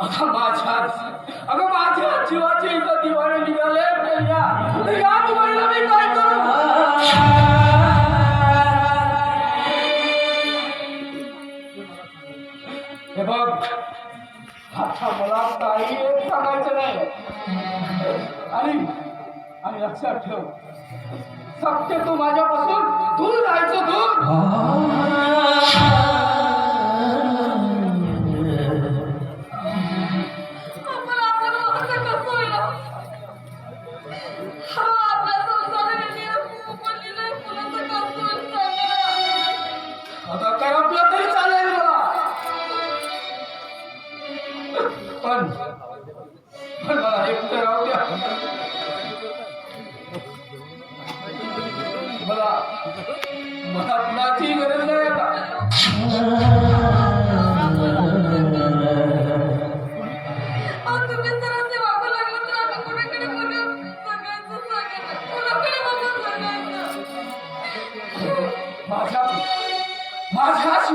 अगर बाजार अगर बाजार जीवा जी का दीवाने निकाले Ah!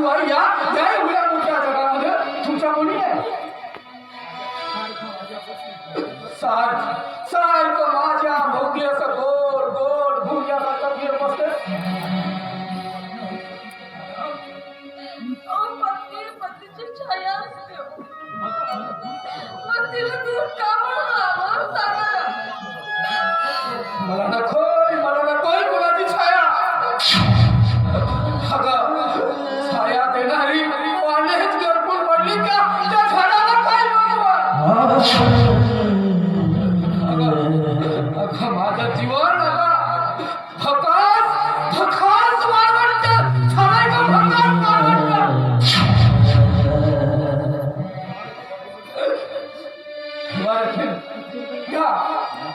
हमारी यार यार हुआ वो क्या जगह मुझे झूठा बोली है सार सार को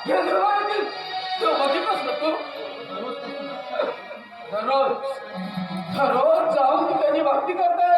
हे देवातील तो बघितच दररोज दररोज जाऊन त्यांनी भक्ती करताय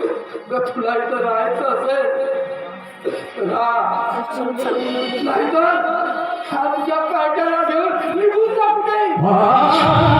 जर तुला इथं राहायचं असेल राहा नाहीतर खालच्या पॅटर्न ठेवून निघून जाऊ नये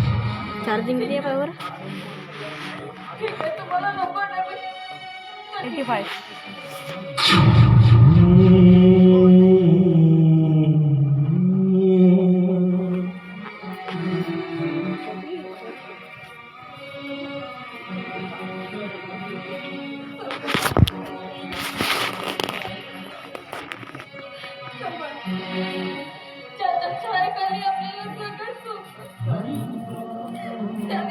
चार्जिंग किती आहे पावर एटी फाईव्ह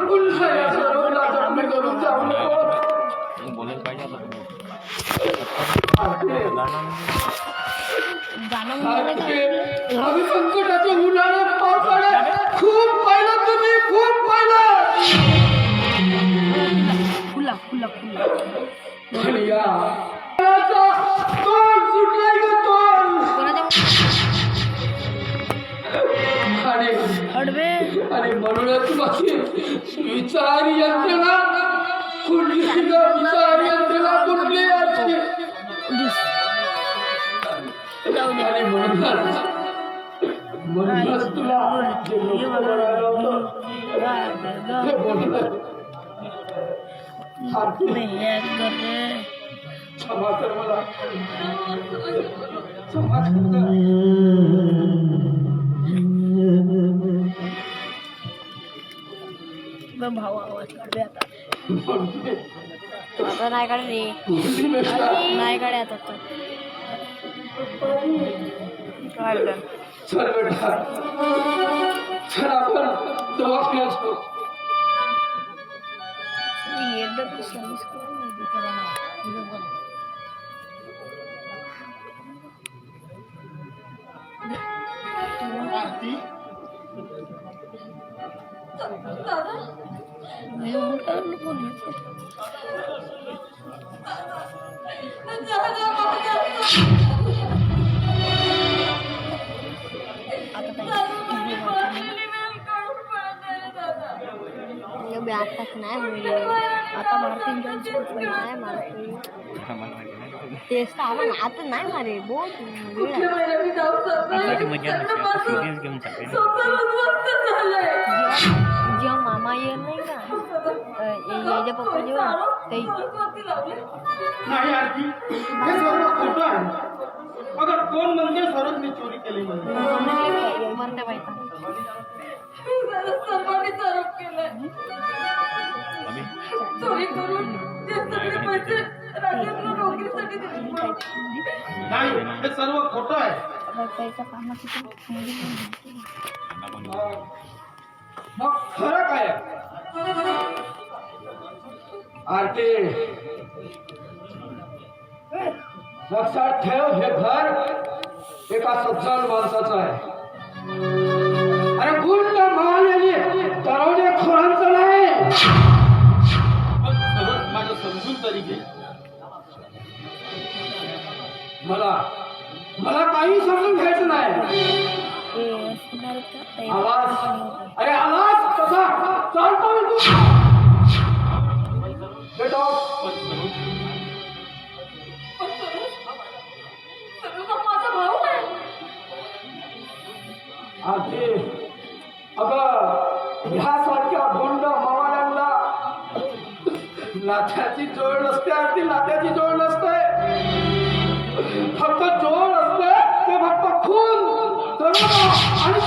अगं पुन्हा या सर्वला जखमी करून जाऊ नको बोलायला पाहिजे गाणं म्हणजे काय? आम्ही संकटाच्या म्हणूनच माझी विचार यंत्रणा कुठली ग विचार यंत्रणा कुठली याची आणि म्हणूनच म्हणूनच तुला जे नको बोलायला होतं, ते बोललं. आरती, क्षमा कर मला क्षमा कर गं. भाऊ आवाज काढवे आता आता नाही काढ रे नाही काढे आता तर. काढलं चल बेटा चल आपण दवाखान्यात जाऊ. एकदा सर्विस करून नाही देत त्याला ना. दादा आताच नाही आता नाही मारते. तेच तर आपण आता नाही मारे बोल मजा घेऊन येईल नाही का? याच्या पप्पा जेव्हा काही नाही आरती हे सर्व खोटं आहे. अगर कोण म्हणजे सर्वच मी चोरी केली म्हणजे? म्हणते सर्वांनीच आरोप केलाय अभि चोरी करून ते सगळे पैसे राजेंद्र नोकरीसाठी दिले. नाही हे सर्व खोटं आहे. पैसा कामासाठी मग खरं काय आरती. लक्षात ठेव हे घर एका सज्जन माणसाचं आहे. अरे गुंड महालेली दरोडे खोरांचं नाही. माझं समजून तरी घे. मला मला काही समजून घ्यायचं नाही. आवाज अरे आवाज कसा चालतो तू अगं ह्यासारख्या गुंड मावाल्यांना नात्याची जोड नसते आरती नात्याची जोड नसते फक्त जोड असते ते फक्त खून 那个俺的